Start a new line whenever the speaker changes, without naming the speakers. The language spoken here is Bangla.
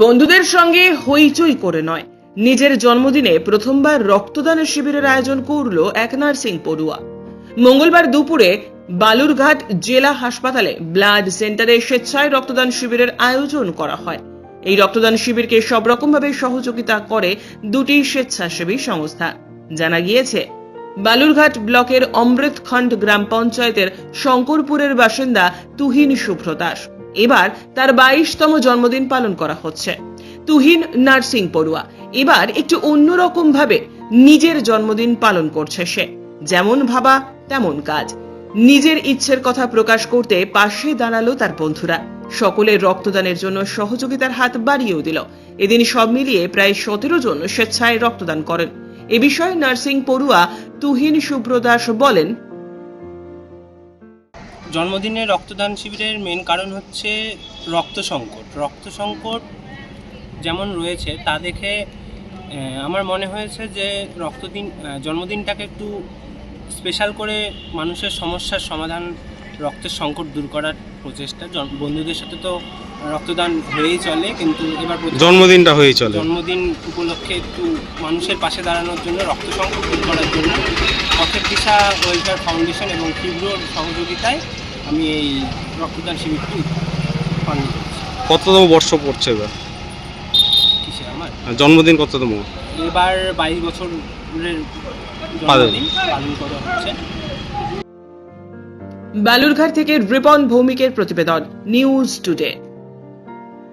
বন্ধুদের সঙ্গে হইচই করে নয়। নিজের জন্মদিনে প্রথমবার রক্তদানের শিবিরের আয়োজন করল এক নার্সিং পড়ুয়া। মঙ্গলবার দুপুরে বালুরঘাট জেলা হাসপাতালে ব্লাড সেন্টারে স্বেচ্ছায় রক্তদান শিবিরের আয়োজন করা হয়। এই রক্তদান শিবিরকে সব রকমভাবে সহযোগিতা করে দুটি স্বেচ্ছাসেবী সংস্থা। জানা গিয়েছে, বালুরঘাট ব্লকের অমৃতখণ্ড গ্রাম পঞ্চায়েতের শঙ্করপুরের বাসিন্দা তুহিন শুভ্র এবার তার বাইশতম জন্মদিন পালন করা হচ্ছে। তুহিন নার্সিং পড়ুয়া, এবার একটু অন্যরকম ভাবে নিজের জন্মদিন পালন করছে সে। যেমন ভাবা, তেমন কাজ। নিজের ইচ্ছের কথা প্রকাশ করতে পাশে দাঁড়াল তার বন্ধুরা। সকলের রক্তদানের জন্য সহযোগিতার হাত বাড়িয়েও দিল। এদিন সব মিলিয়ে প্রায় সতেরো জন স্বেচ্ছায় রক্তদান করেন। এ বিষয়ে নার্সিং পড়ুয়া তুহিন সুব্রদাস বলেন
জন্মদিনে রক্তদান শিবিরের মেন কারণ হচ্ছে রক্ত সংকট। রক্ত সংকট যেমন রয়েছে তা দেখে আমার মনে হয়েছে যে রক্তদিন জন্মদিনটাকে একটু স্পেশাল করে মানুষের সমস্যার সমাধান রক্তের সংকট দূর করার প্রচেষ্টা। বন্ধুদের সাথে তো রক্তদান হয়েই চলে কিন্তু এবার
জন্মদিনটা হয়েই চলে।
জন্মদিন উপলক্ষে একটু মানুষের পাশে দাঁড়ানোর জন্য রক্ত সংকট দূর করার জন্য পথের দিশা ওয়েলফেয়ার ফাউন্ডেশন এবং তীব্র সহযোগিতায় আমি এই রক্তদান শিবিরটি পালন করছি।
কততম বর্ষ পড়ছে এবার?
আমার?
জন্মদিন কততম?
এবার বাইশ বছরের জন্মদিন পালন করা হচ্ছে।
বালুরঘাট থেকে রিপন ভৌমিকের প্রতিবেদন নিউজ টুডে।